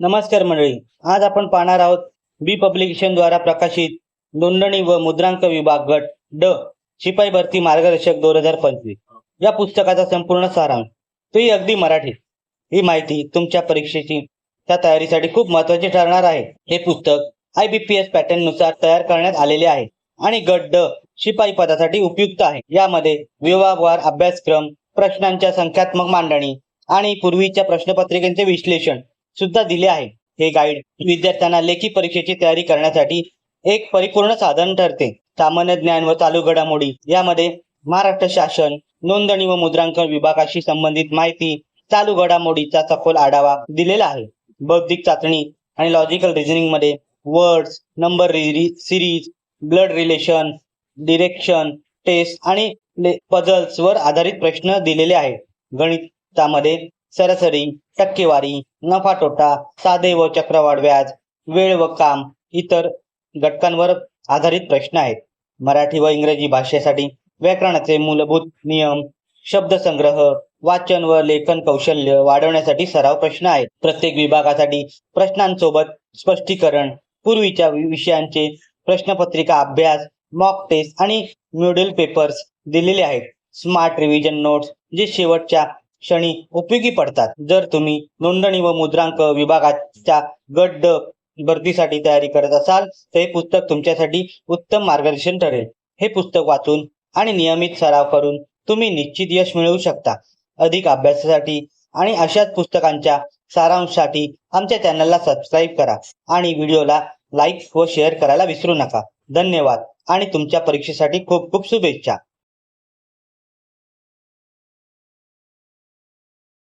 नमस्कार मंडळी. आज आपण पाहणार आहोत बी पब्लिकेशन द्वारा प्रकाशित नोंदणी व मुद्रांक विभाग गट ड शिपाई भरती मार्गदर्शक दोन हजार पंचवीस. या पुस्तकाचा संपूर्ण सारांश. तोही अगदी मराठीत. ही माहिती तुमच्या परीक्षेची त्या तयारीसाठी खूप महत्वाची ठरणार आहे. हे पुस्तक आय बी पी एस पॅटर्ननुसार तयार करण्यात आलेले आहे आणि गट ड शिपाई पदासाठी उपयुक्त आहे. यामध्ये विभागवार अभ्यासक्रम प्रश्नांच्या संख्यात्मक मांडणी आणि पूर्वीच्या प्रश्नपत्रिकांचे विश्लेषण सुद्धा दिले आहे. हे गाईड विद्यार्थ्यांना लेखी परीक्षेची तयारी करण्यासाठी एक परिपूर्ण साधन ठरते. सामान्य ज्ञान व चालू घडामोडी यामध्ये महाराष्ट्र शासन नोंदणी व मुद्रांकन विभागाशी संबंधित माहिती चालू घडामोडीचा सखोल आढावा दिलेला आहे. बौद्धिक चाचणी आणि logical रिझनिंगमध्ये words number series blood relation direction test आणि पझल्स वर आधारित प्रश्न दिलेले आहेत. गणितामध्ये सरासरी टक्केवारी नफा तोटा साधे व चक्रवाढ व्याज वेळ व काम इतर घटकांवर आधारित प्रश्न आहेत. मराठी व इंग्रजी भाषेसाठी व्याकरणाचे मूलभूत नियम शब्दसंग्रह वाचन व लेखन कौशल्य वाढवण्यासाठी सराव प्रश्न आहेत. प्रत्येक विभागासाठी प्रश्नांसोबत स्पष्टीकरण पूर्वीच्या विषयांचे प्रश्नपत्रिका अभ्यास मॉक टेस्ट आणि म्युडल पेपर्स दिलेले आहेत. स्मार्ट रिव्हिजन नोट्स जे शेवटच्या क्षणी उपयोगी पडतात. जर तुम्ही नोंदणी व मुद्रांक विभागाच्या गट ड भरतीसाठी तयारी करत असाल तर हे पुस्तक तुमच्यासाठी उत्तम मार्गदर्शन ठरेल. हे पुस्तक वाचून आणि नियमित सराव करून तुम्ही निश्चित यश मिळवू शकता. अधिक अभ्यासासाठी आणि अशाच पुस्तकांच्या सारांशसाठी आमच्या चॅनलला सबस्क्राईब करा आणि व्हिडिओला लाईक व शेअर करायला विसरू नका. धन्यवाद आणि तुमच्या परीक्षेसाठी खूप खूप शुभेच्छा.